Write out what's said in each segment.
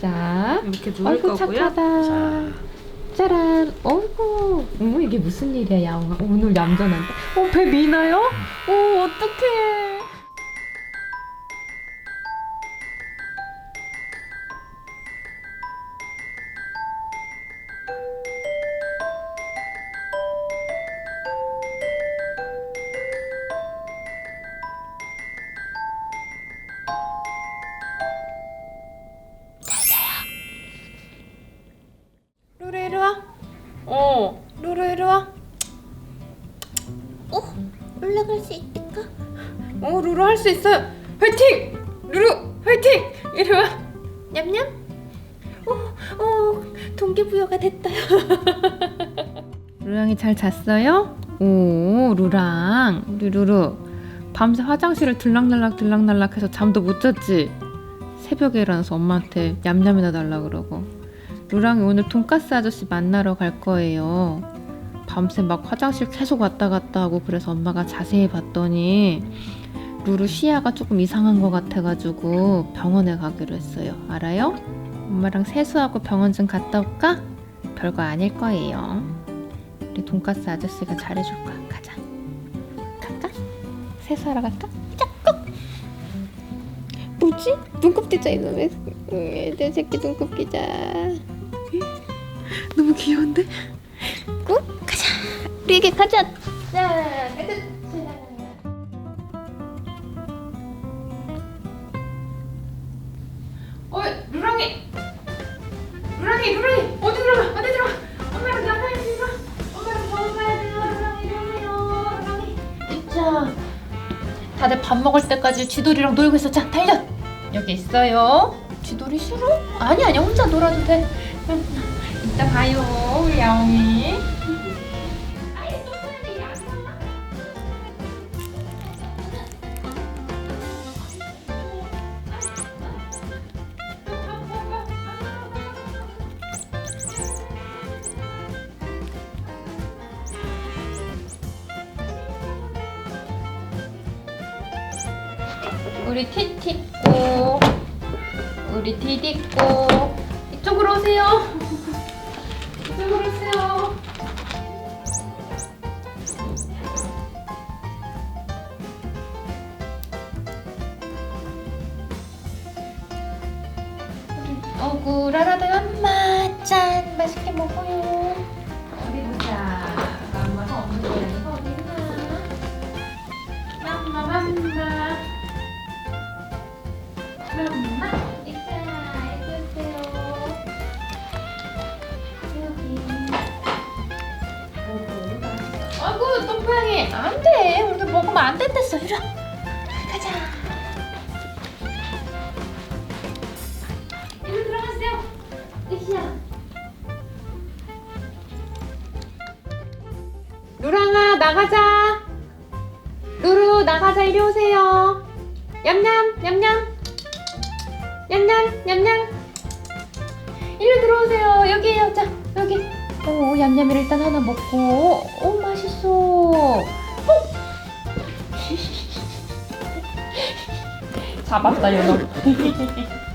자, 이렇게 누울 어이구 거고요. 착하다. 자, 짜란. 어이구. 어머 이게 무슨 일이야 야옹아. 오늘 얌전한데. 어, 배 미나요? 어, 어떡해. 수 있어요. 화이팅! 루루 화이팅! 이리 와. 냠냠? 어, 어, 동기부여가 됐다. 루랑이 잘 잤어요? 오, 루랑. 우리 루루. 밤새 화장실을 들락날락 들락날락 해서 잠도 못 잤지? 새벽에 일어나서 엄마한테 얌얌이나 달라 그러고. 루랑이 오늘 돈가스 아저씨 만나러 갈 거예요. 밤새 막 화장실 계속 왔다 갔다 하고 그래서 엄마가 자세히 봤더니 루루 시야가 조금 이상한 것 같아가지고 병원에 가기로 했어요. 알아요? 엄마랑 세수하고 병원 좀 갔다 올까? 별거 아닐 거예요. 우리 돈가스 아저씨가 잘해줄 거야. 가자. 갈까? 세수하러 갈까? 자꾸. 뭐지? 눈곱 띄자 이놈의 내 새끼 눈곱 끼자. 너무 귀여운데? 꾹 가자. 우리에게 가자. 자, 가자. 다들 밥 먹을 때까지 쥐돌이랑 놀고 있어. 자, 달려. 여기 있어요. 쥐돌이 싫어? 아니 아니 혼자 놀아도 돼. 이따 봐요, 우리 야옹이. 우리 티티꼬, 우리 디디꼬, 이쪽으로 오세요. 맘마 있자 해주세요. 여기. 아이고 똥고양이 안돼. 우리도 먹으면 안 된댔어. 이리 와. 가자. 이리 들어가세요. 으쌰. 루랑아 나가자. 루루 나가자. 이리 오세요. 냠냠 냠냠 냠냠 냠냠. 일로 들어오세요. 여기에요. 자 여기. 오 얌얌이를 일단 하나 먹고. 오 맛있어. 오. 잡았다 얘너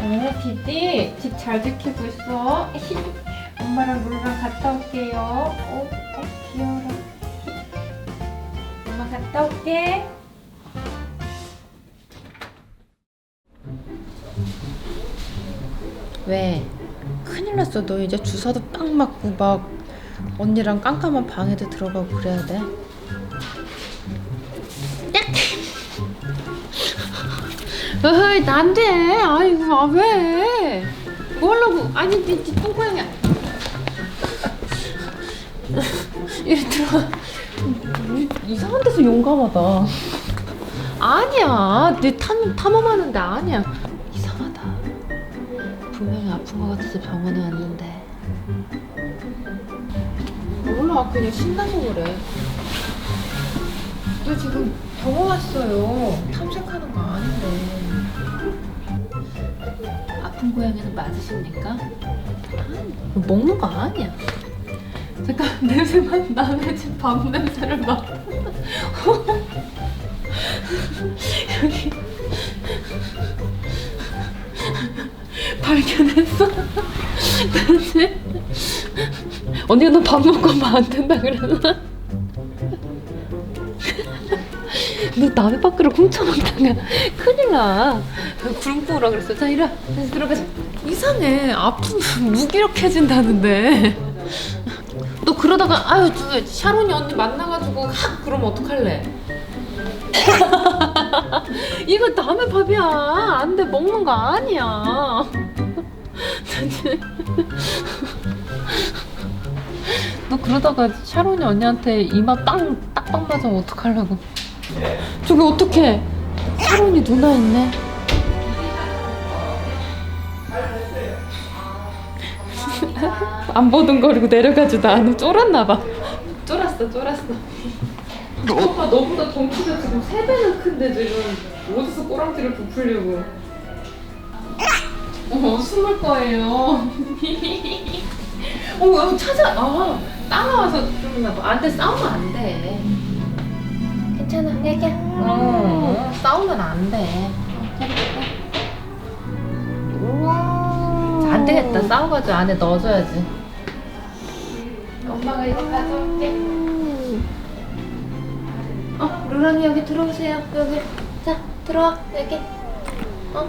네 디디 집 잘 지키고 있어. 엄마랑 루루랑 갔다 올게요. 오, 어, 귀여워라. 엄마 갔다 올게 왜? 큰일 났어. 너 이제 주사도 딱 맞고 막 언니랑 깜깜한 방에도 들어가고 그래야 돼. 어이, 안 돼. 아이고, 아, 왜? 뭐 하려고? 아니, 니, 니 똥고양이야. 이리 들어가. 이상한 데서 용감하다. 아니야. 내 탐, 탐험하는데 아니야. 아픈 것 같아서 병원에 왔는데. 몰라 그냥 신나서 그래. 너 지금 병원 왔어요? 탐색하는 거 아닌데. 아픈 고양이는 맞으십니까? 아니, 먹는 거 아니야. 잠깐 냄새만 남의 집 밥 냄새를 맡. 여기 발견했어? 그치? 언니가 너 밥 먹고 하면 안 된다 그랬나? 너 남의 밥그릇 훔쳐먹다가 큰일 나. 굶고 오라 그랬어. 자, 이리 와. 다시 들어가자. 이상해. 아프면 무기력해진다는데. 너 그러다가 아유 저 샤론이 언니 만나가지고 확 그러면 어떡할래? 이거 남의 밥이야. 안 돼 먹는 거 아니야. 너 그러다가 샤론이 언니한테 이마 땅 딱빵 맞으면 어떡하려고? 저기 어떡해? 샤론이 누나 있네. 안 보던 거리고 내려가지도 않아 쫄았나 봐. 쫄았어, 쫄았어. 오빠 너보다 덩치가 지금 세 배는 큰데 지금 어디서 꼬랑지를 부풀려고? 어 숨을 거예요. 어 찾아. 아 따라와서 그러나 봐. 안돼 싸우면 안 돼. 괜찮아, 애기야. 어 싸우면 안 돼. 안 되겠다. 싸워가지고 안에 넣어줘야지. 엄마가 이거 가져올게. 어, 루랑이 여기 들어오세요. 여기. 자, 들어와. 여기. 어?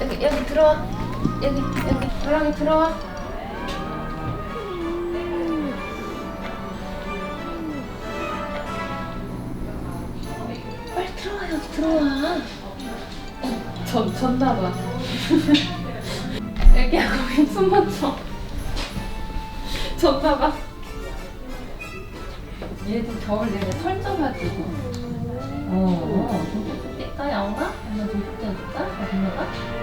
여기, 여기 들어와. 여기, 여기. 루랑이 들어와. 빨리 들어와, 여기 들어와. 전 졌나봐. 애기하고 왜숨 맞춰? 졌나봐. 얘도 겨울 내내 설져가지고. 어, 좀 뗄까, 야옹아? 엄마 좀 떼줄까? 엄마가?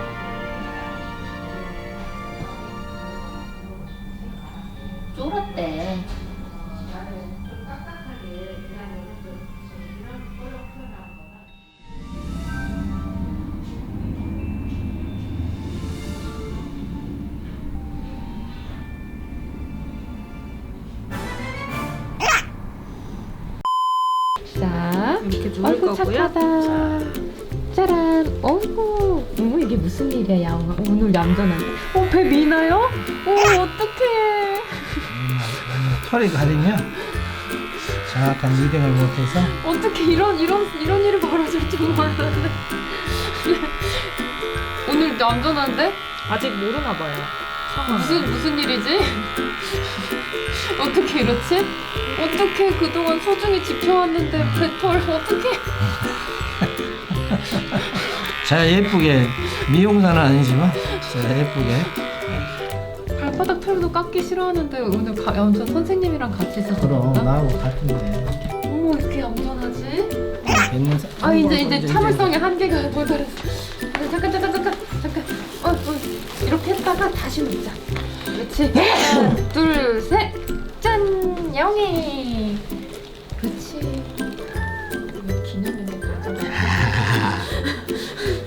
쫄았대. 자, 이렇게 누울 아이고 거고요. 착하다. 짜란. 어이구. 어머 이게 무슨 일이야 야옹아. 오늘 얌전한데. 어, 배 미나요? 어, 어떡해. 털이 가리면 정확한 리딩을 못해서 어떻게 이런 이런 이런 일이 벌어질 줄 몰랐네. 오늘 얌전한데? 아직 모르나 봐요. 무슨 무슨 일이지? 어떻게 이렇지? 어떻게 그동안 소중히 지켜왔는데 배털 어떻게? 자 예쁘게 미용사는 아니지만 자 예쁘게 발 바닥 털도 깎기 싫어하는데 오늘 가, 얌전 선생님이랑 같이 있어서 그럼 그런가? 나하고 같은데 어머 이렇게 얌전하지? 있는 사- 아 이제 뭐, 이제 참을성의 한계가 도달했어. 아, 잠깐 잠깐 잠깐 잠깐. 어, 어 이렇게 했다가 다시 놓자. 그렇지. 하나, 둘, 셋. 짠, 영희. 그렇지. 기념일에 가져가.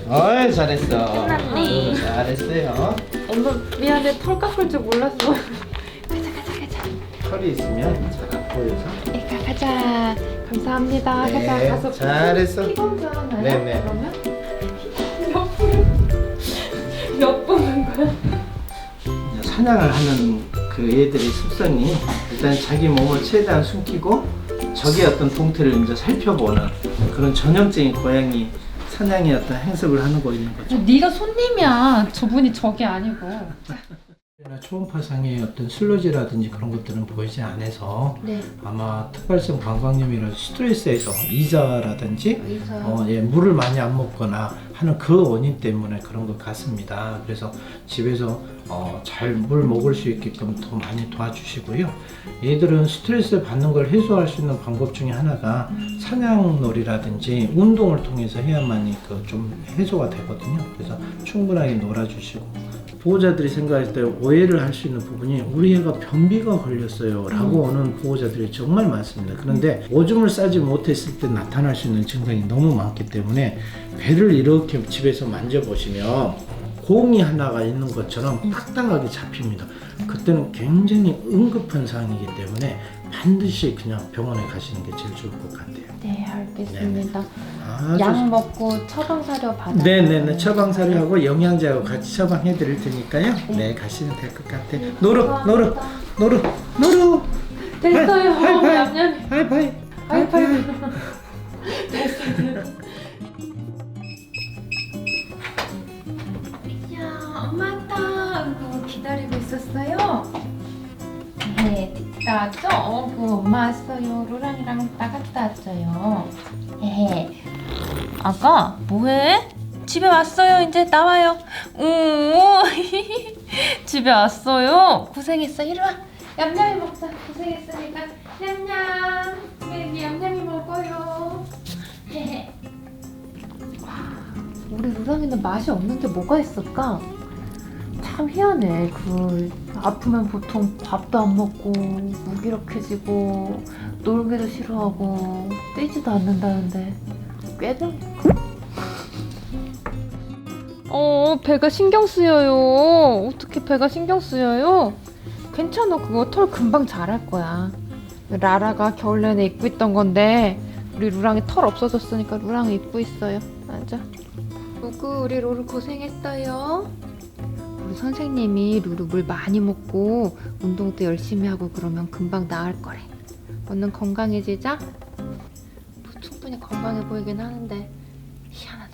어이 잘했어 끝났네. 어, 잘했어요 엄마 미안해 털 깎을 줄 몰랐어. 가자 가자 가자. 털이 있으면 잘 보여서 가 가자. 감사합니다. 네, 가자 가서 잘했어. 피 검사 하나요? 네네. 그러면 몇 분? 몇 분인 거야? 사냥을 하는 그 애들의 습성이 일단 자기 몸을 최대한 숨기고 적의 어떤 동태를 이제 살펴보는 그런 전형적인 고양이 사냥의 어떤 행습을 하는 거 있는 거죠. 네가 손님이야. 저분이 적이 아니고. 초음파상의 어떤 슬러지라든지 그런 것들은 보이지 않아서 네. 아마 특발성 방광염이라 스트레스에서 이자라든지 의사. 어, 예, 물을 많이 안 먹거나 하는 그 원인 때문에 그런 것 같습니다. 그래서 집에서 어, 잘물 먹을 수 있게끔 더 많이 도와주시고요. 얘들은 스트레스 받는 걸 해소할 수 있는 방법 중에 하나가 사냥놀이라든지 운동을 통해서 해야만이 그 좀 해소가 되거든요. 그래서 충분하게 놀아주시고 보호자들이 생각할 때 오해를 할 수 있는 부분이 우리 애가 변비가 걸렸어요 라고 오는 보호자들이 정말 많습니다 그런데 오줌을 싸지 못했을 때 나타날 수 있는 증상이 너무 많기 때문에 배를 이렇게 집에서 만져보시면 공이 하나가 있는 것처럼 딱딱하게 잡힙니다. 그때는 굉장히 응급한 상황이기 때문에 반드시 그냥 병원에 가시는 게 제일 좋을 것 같아요. 네 알겠습니다. 아주 약 먹고 처방 사료 받아. 네네네 처방 사료하고 영양제하고 같이 처방해 드릴 테니까요. 네 가시면 될 것 같아요. 노루 노루 노루 노루 됐어요. 하이, 하이, 하이. 냠냠이. 하이파이 하이파이 왔죠? 어 그 엄마 왔어요. 루랑이랑 나갔다 왔어요. 헤헤. 아가 뭐해? 집에 왔어요. 이제 나와요. 오 집에 왔어요. 고생했어. 이리 와. 얌얌이 먹자. 고생했으니까 얌얌. 우리 얌얌이 먹어요. 헤헤. 우리 루랑이는 맛이 없는데 뭐가 있을까? 참 희한해. 그 아프면 보통 밥도 안 먹고 무기력해지고 놀기도 싫어하고 뛰지도 않는다는데 꾀좀 어 배가 신경 쓰여요. 어떻게 배가 신경 쓰여요? 괜찮아 그거 털 금방 자랄 거야. 라라가 겨울 내내 입고 있던 건데 우리 루랑이 털 없어졌으니까 루랑이 입고 있어요. 맞아. 루구 우리 루루 고생했어요. 선생님이 루루 물 많이 먹고 운동도 열심히 하고 그러면 금방 나을 거래. 얼른 건강해지자. 뭐 충분히 건강해 보이긴 하는데 희한하다.